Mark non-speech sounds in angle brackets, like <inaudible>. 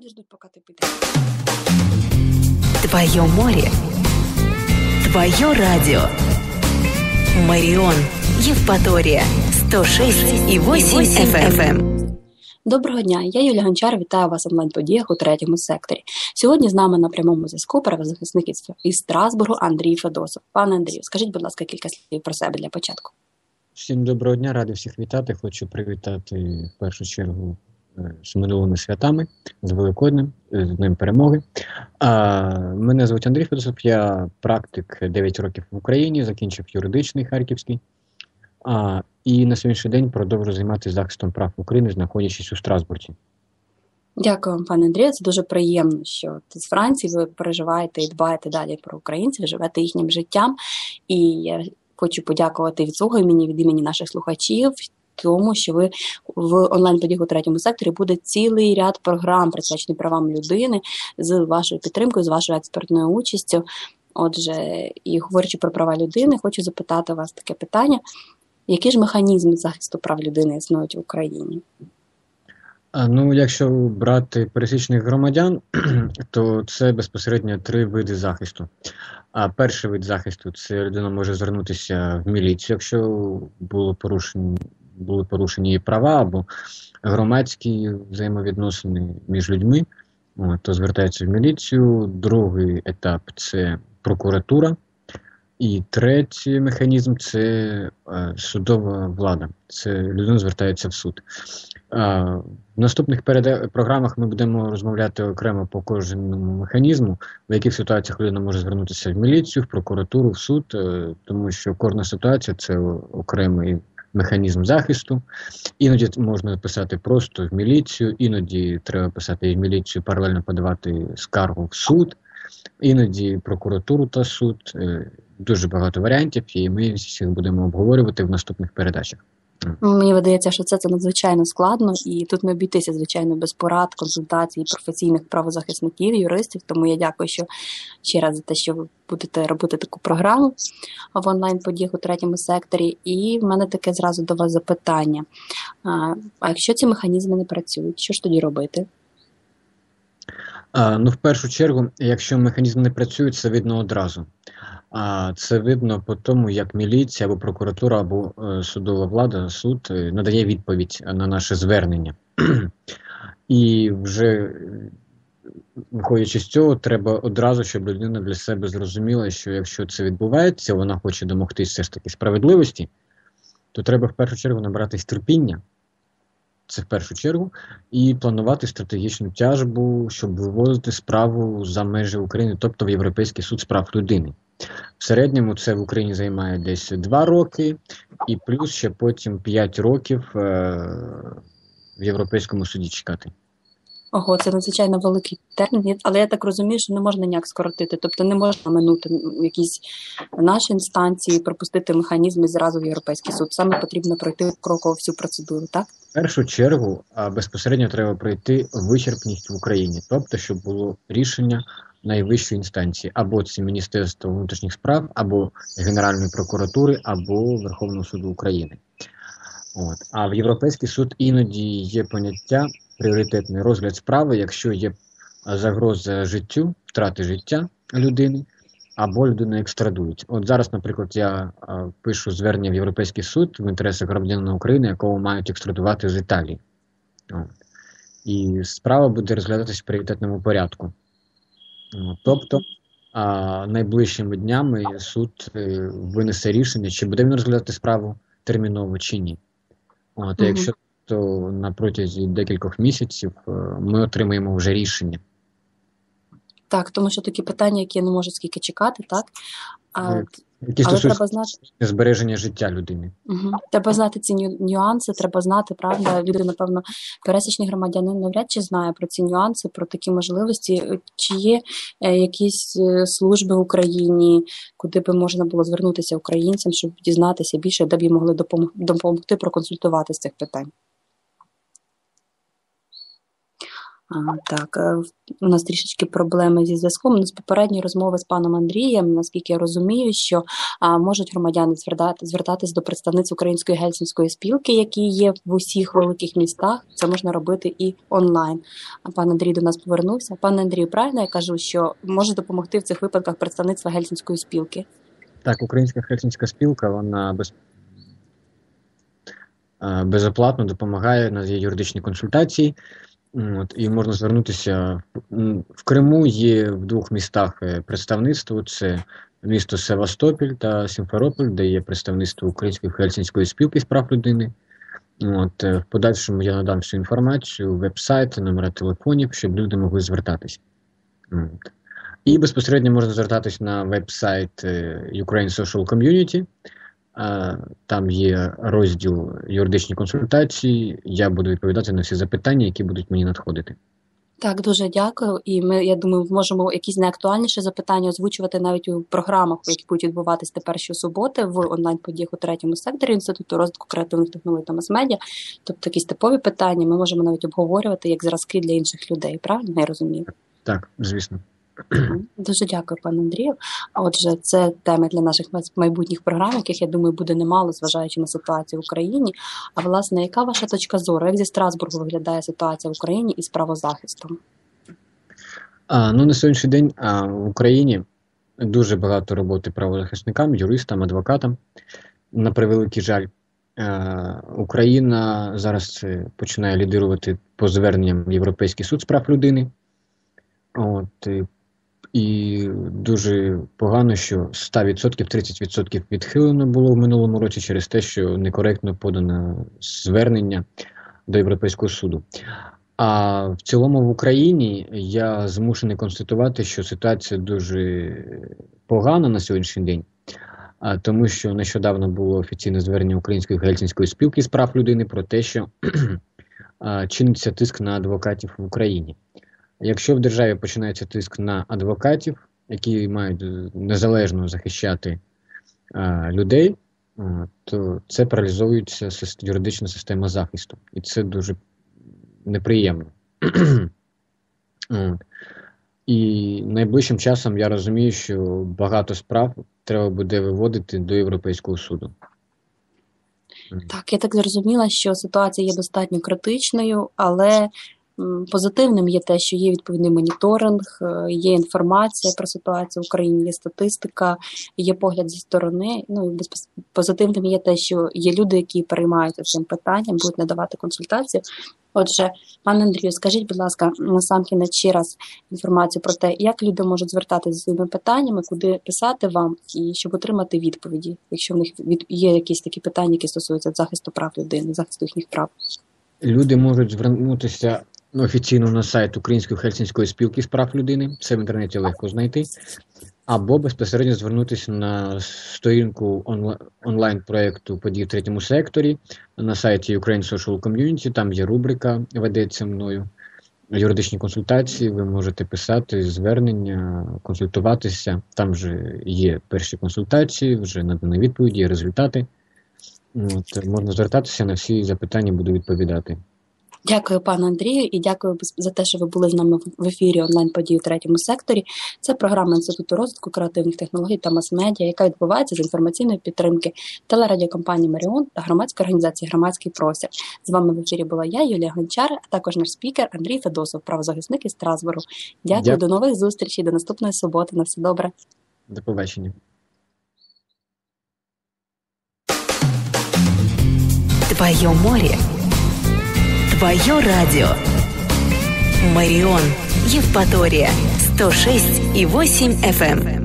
люди ждуть, поки ти підеш. Твое море. Твое радио. Марион. Евпатория. 106,8 FM. Доброго дня, я Юлія Гончар, вітаю вас онлайн-подіях у третьому секторі. Сьогодні з нами на прямому зв'язку правозахисник із Страсбургу Андрій Федосов. Пане Андрію, скажіть, будь ласка, кілька слів про себе для початку. Всім доброго дня, радий всіх вітати. Хочу привітати в першу чергу з минулими святами, з Великоднем, з Днем Перемоги. А, Мене звуть Андрій Федосов, я практик 9 років в Україні, закінчив юридичний Харківський. А, І на сьогоднішній день продовжую займатися захистом прав України, знаходячись у Страсбурзі. Дякую вам, пане Андрію. Це дуже приємно, що з Франції ви переживаєте і дбаєте далі про українців, живете їхнім життям. І я хочу подякувати від свого імені, від імені наших слухачів. Тому що ви в онлайн-подіг у третьому секторі буде цілий ряд програм, присвячений правам людини з вашою підтримкою, з вашою експертною участю. Отже, і говорячи про права людини, хочу запитати вас таке питання: які ж механізми захисту прав людини існують в Україні? Ну, якщо брати пересічних громадян, <clears throat> то це безпосередньо три види захисту. А перший вид захисту це людина може звернутися в міліцію, якщо було порушені, були порушені її права або громадські взаємовідносини між людьми, то звертається в міліцію. Другий етап це прокуратура. І третій механізм це е, судова влада. Це людина звертається в суд. В наступних програмах ми будемо розмовляти окремо по кожному механізму, в яких ситуаціях людина може звернутися в міліцію, в прокуратуру, в суд, е, тому що кожна ситуація це окремий механізм захисту. Іноді можна писати просто в міліцію, іноді треба писати і в міліцію, паралельно подавати скаргу в суд, іноді прокуратуру та суд. Дуже багато варіантів, і ми всіх будемо обговорювати в наступних передачах. Мені видається, що це це надзвичайно складно, і тут не обійтися, звичайно, без порад, консультацій, професійних правозахисників, юристів. Тому я дякую, що ще раз за те, що ви будете робити таку програму в онлайн подіг у третьому секторі. І в мене таке зразу до вас запитання: а, якщо ці механізми не працюють, що ж тоді робити? А, Ну, в першу чергу, якщо механізм не працює, це видно одразу. А це видно по тому, як міліція або прокуратура, або е, судова влада, суд е, надає відповідь на наше звернення. І вже е, виходячи з цього, треба одразу, щоб людина для себе зрозуміла, що якщо це відбувається, вона хоче домогтися все ж таки справедливості, то треба в першу чергу набратись терпіння. Це в першу чергу, і планувати стратегічну тяжбу, щоб вивозити справу за межі України, тобто в Європейський суд з прав людини. В середньому це в Україні займає десь 2 роки, і плюс ще потім 5 років е- в Європейському суді чекати. Ого, це надзвичайно великий термін, але я так розумію, що не можна ніяк скоротити. Тобто не можна минути якісь наші інстанції, пропустити механізми зразу в європейський суд. Саме потрібно пройти кроково всю процедуру, так? В першу чергу безпосередньо треба пройти вичерпність в Україні, тобто, щоб було рішення найвищої інстанції, або це Міністерство внутрішніх справ, або Генеральної прокуратури, або Верховного суду України. От. А в Європейський суд іноді є поняття пріоритетний розгляд справи, якщо є загроза життю, втрати життя людини, або людину екстрадують. От зараз, наприклад, я а, пишу звернення в Європейський суд в інтересах громадянина України, якого мають екстрадувати з Італії. От. І справа буде розглядатися в пріоритетному порядку. Тобто найближчими днями суд е, винесе рішення, чи буде він розглядати справу терміново чи ні. От, mm Якщо то на протязі декількох місяців е, ми отримаємо вже рішення. Так, тому що такі питання, які я не можу скільки чекати, так? А, які але треба знати збереження життя людини. Угу. Треба знати ці нюанси, треба знати, правда. Люди, напевно, пересічні громадянин навряд чи знає про ці нюанси, про такі можливості. Чи є е, якісь е, служби в Україні, куди би можна було звернутися українцям, щоб дізнатися більше, де б їм могли допомогти проконсультувати з цих питань? Так, е, у нас трішечки проблеми зі зв'язком. Нас попередні розмови з паном Андрієм, наскільки я розумію, що можуть громадяни звертати, звертатись до представниць Української гельсінської спілки, які є в усіх великих містах. Це можна робити і онлайн. А пан Андрій до нас повернувся. Пане Андрію, правильно я кажу, що може допомогти в цих випадках представництва гельсінської спілки? Так, Українська гельсінська спілка, вона без. Безоплатно допомагає на юридичні консультації. От, І можна звернутися в Криму. Є в двох містах е, представництво: це місто Севастополь та Сімферополь, де є представництво Української Хельсінської спілки з прав людини. От, е, В подальшому я надам всю інформацію, веб-сайт, номера телефонів, щоб люди могли звертатися. От. І безпосередньо можна звертатись на веб-сайт е, Ukraine Social Community. Там є розділ юридичні консультації. Я буду відповідати на всі запитання, які будуть мені надходити. Так, дуже дякую. І ми, я думаю, можемо якісь найактуальніші запитання озвучувати навіть у програмах, які будуть відбуватись тепер щосуботи в онлайн-подіях у третьому секторі інституту розвитку креативних технологій та мас-медіа. Тобто якісь типові питання ми можемо навіть обговорювати як зразки для інших людей. Правильно я розумію? Так, звісно. Дуже дякую, пане Андрію. Отже, це теми для наших майбутніх програм, яких я думаю буде немало, зважаючи на ситуацію в Україні. А власне, яка ваша точка зору? Як зі Страсбургу виглядає ситуація в Україні із правозахистом? А, Ну на сьогоднішній день а, в Україні дуже багато роботи правозахисникам, юристам, адвокатам. На превеликий жаль, а, Україна зараз починає лідирувати по зверненням в Європейський суд з прав людини. От, і дуже погано, що 100% 30% відхилено було в минулому році через те, що некоректно подано звернення до Європейського суду. А в цілому в Україні я змушений констатувати, що ситуація дуже погана на сьогоднішній день, тому що нещодавно було офіційне звернення Української гельсінської спілки з прав людини про те, що <clears throat> чиниться тиск на адвокатів в Україні. Якщо в державі починається тиск на адвокатів, які мають незалежно захищати а, людей, а, то це паралізовується юридична система захисту. І це дуже неприємно. <clears throat> І найближчим часом я розумію, що багато справ треба буде виводити до Європейського суду. Так, я так зрозуміла, що ситуація є достатньо критичною, але Позитивним є те, що є відповідний моніторинг, е, є інформація про ситуацію в Україні, є статистика, є погляд зі сторони. Ну і позитивним є те, що є люди, які переймаються цим питанням, будуть надавати консультацію. Отже, пане Андрію, скажіть, будь ласка, насамкінець ще раз інформацію про те, як люди можуть звертатися з своїми питаннями, куди писати вам, і щоб отримати відповіді, якщо в них є якісь такі питання, які стосуються захисту прав людини, захисту їхніх прав. Люди можуть звернутися офіційно на сайт Української Хельсінської спілки з прав людини, це в інтернеті легко знайти, або безпосередньо звернутися на сторінку онлайн проєкту подій в третьому секторі на сайті Ukraine Social Community, там є рубрика, ведеться мною. Юридичні консультації, ви можете писати звернення, консультуватися. Там вже є перші консультації, вже надані відповіді, результати. От, Можна звертатися на всі запитання, буду відповідати. Дякую, пане Андрію, і дякую за те, що ви були з нами в ефірі онлайн події у третьому секторі. Це програма інституту розвитку креативних технологій та мас-медіа, яка відбувається з інформаційної підтримки телерадіокомпанії Маріон та громадської організації Громадський простір. З вами в ефірі була я, Юлія Гончар, а також наш спікер Андрій Федосов, правозахисник із Страсбургу. Дякую, Дякую. до нових зустрічей, до наступної суботи. На все добре. До побачення. Твое море Твое радио. Марион, Евпатория, 106 и 8 FM.